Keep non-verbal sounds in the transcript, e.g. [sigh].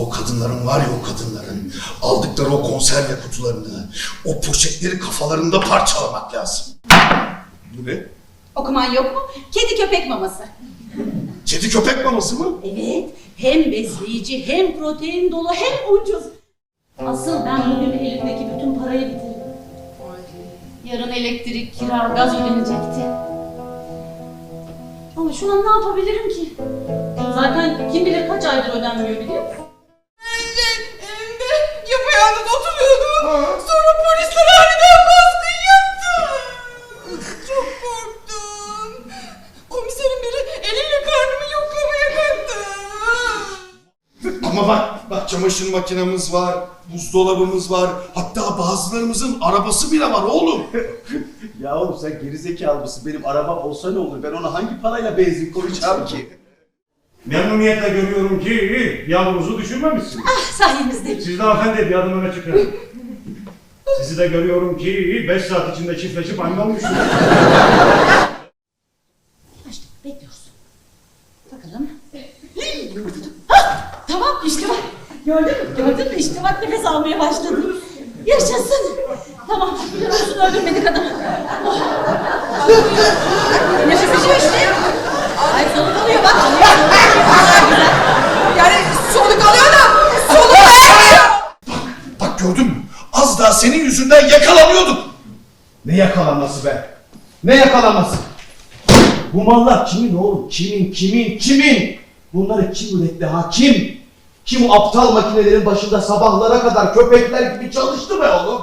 o kadınların var ya o kadınların aldıkları o konserve kutularını, o poşetleri kafalarında parçalamak lazım. Bu ne? Okuman yok mu? Kedi köpek maması. Kedi köpek maması mı? Evet. Hem besleyici, hem protein dolu, hem ucuz. Asıl ben bugün elimdeki bütün parayı bitirdim. Yarın elektrik, kira, gaz ödenecekti. Ama şu an ne yapabilirim ki? Zaten kim bilir kaç aydır ödenmiyor biliyor musun? Bak, bak çamaşır makinemiz var, buzdolabımız var, hatta bazılarımızın arabası bile var oğlum. [laughs] Ya oğlum sen gerizekalı mısın? Benim arabam olsa ne olur? Ben ona hangi parayla benzin koyacağım ki? Memnuniyetle görüyorum ki yavrunuzu düşürmemişsiniz. Sayemizde. Siz de hanımefendi bir adım öne çıkın. [laughs] Sizi de görüyorum ki 5 saat içinde çiftleşip anne olmuşsunuz. [laughs] İşte bekliyoruz. Bakalım. Hah, tamam işte bak. Gördün mü? Gördün mü? İşte bak nefes almaya başladım. Yaşasın. Tamam. Olsun öldürmedik adamı. Oh. Nefes alıyor işte. Ay soluk alıyor bak. Yani soluk alıyor da soluk vermiyor. Bak gördün mü? Az daha senin yüzünden yakalanıyorduk. Ne yakalanması be? Ne yakalanması? Bu mallar kimin oğlum? Kimin, kimin, kimin? Bunları kim üretti ha? Kim? Kim aptal makinelerin başında sabahlara kadar köpekler gibi çalıştı be oğlum?